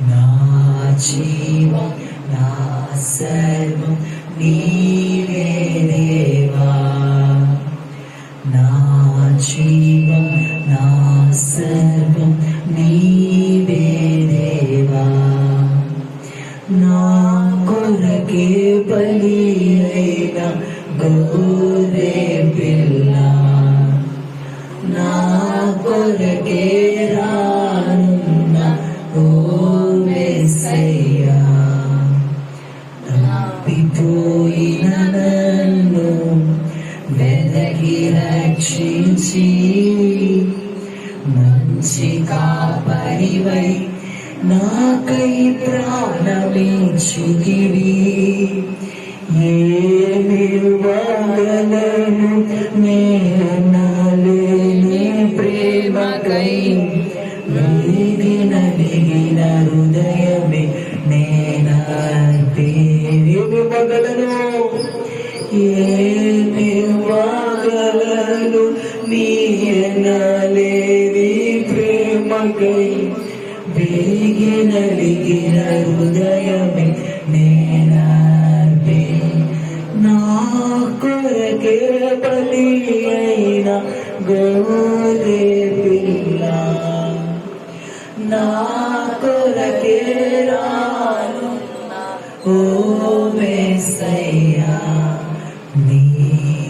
నా జీవం నా సర్వం నీవే దేవా. నా జీవం నా సర్వం నీవే దేవా. నా కొరకే బలి అయిన గోరే తప్పిపోయిన నన్ను వెదకి రక్షించి మంచి కాపరివై నాకై ప్రాణమించుగివి ఏమి వాగలను నేనలేని ప్రేమకై నలిగి నలిగిన హృదయమే నేనేమి మగలను ఏమి వాగలను నీయనలేని ప్రేమకై వేగి నలిగిన హృదయమే నేనార్పే నా కొరకే బలి అయిన గోరే పిల్ల. నా కొరకే రా Go Messiah, me.